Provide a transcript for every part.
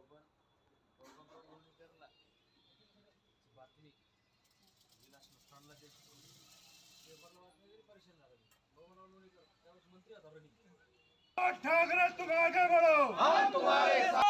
बबन बबनराव लोणीकरला बातमी विलास नुकसानला त्याची पेपरला बातमी तरी परेशान झाला मी. बबनराव लोणीकर त्यावेळेस मंत्री होता रनिंग ठाकरे तुम आगे बढ़ो जालना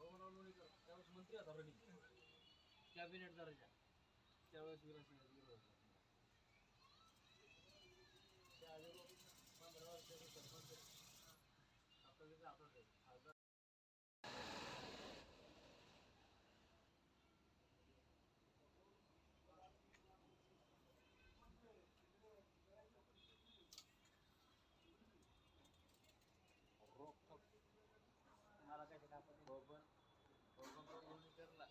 मंत्री होता रनिंग कॅबिनेट दर्जा त्यावेळेस विराज विरोध होता ते आलेलो पंधरा वर्षाचे सरपंच आहे. आता तिथे आपण खासदार बबन बबनराव लोणीकरला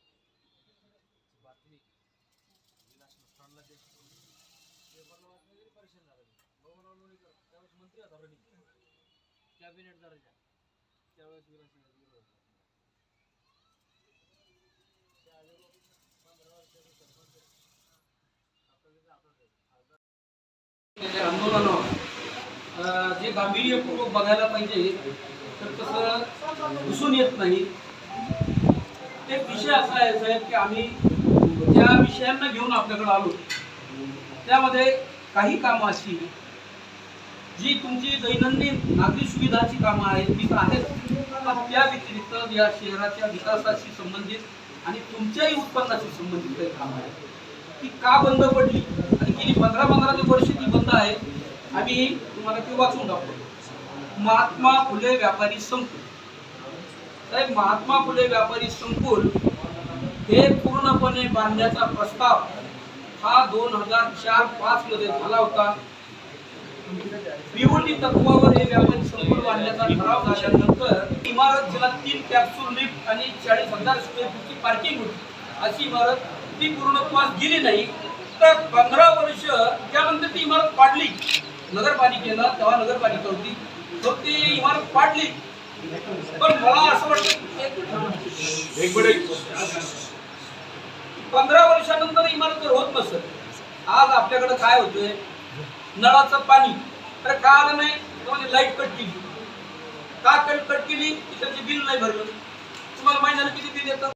बातमी विलास पेपरला तरी परेशान मी. लोणीकर त्यावेळेस मंत्री होता कॅबिनेट दर्जा त्यावेळेस विलास होता ते आलेलो पंधरा वर्षाचे सरपंच आता आंदोलनावर जे गांभीर्यपूर्वक बघायला पाहिजे तर तसं दिसून येत नाही एक विषय असा आहे साहेब की आम्ही ज्या विषयांना घेऊन आपल्याकडे आलो त्यामध्ये काही कामं अशी जी तुमची दैनंदिन नागरी सुविधाची कामं आहेत ती आहेत. त्या व्यतिरिक्त या शहराच्या विकासाशी संबंधित आणि तुमच्याही उत्पन्नाशी संबंधित काही कामं आहेत. ती का बंद पडली? आणि गेली पंधरा पंधरा वर्ष ती बंद आहे आम्ही तुम्हाला ते वाचून दाखवतो. महात्मा फुले व्यापारी संकुल. साहेब महात्मा फुले व्यापारी संकुल हे पूर्णपणे बांधण्याचा प्रस्ताव हा दोन हजार चार पाच मध्ये झाला होता. पिवळी तत्वावर हे व्यापारी संकुल बांधण्याचा ठराव झाल्यानंतर इमारत जिला तीन कॅप्सूल लिफ्ट आणि चाळीस हजार स्क्वेअर फूटची पार्किंग होती. अशी इमारत ती पूर्णत्वास गेली नाही तर पंधरा वर्ष त्यानंतर ती इमारत पाडली. नगरपालिकेला तेव्हा नगरपालिका होती. तर ती इमारत पाडली. पण मला असं वाटतं एक पंधरा वर्षानंतर इमारत जर होत नसत आज आपल्याकडे काय होतंय? नळाचं पाणी. तर का आलं नाही? म्हणजे लाइट कट केली. का कट कट केली? त्याचे बिल नाही भरलं. तुम्हाला महिन्याला किती बिल येतं?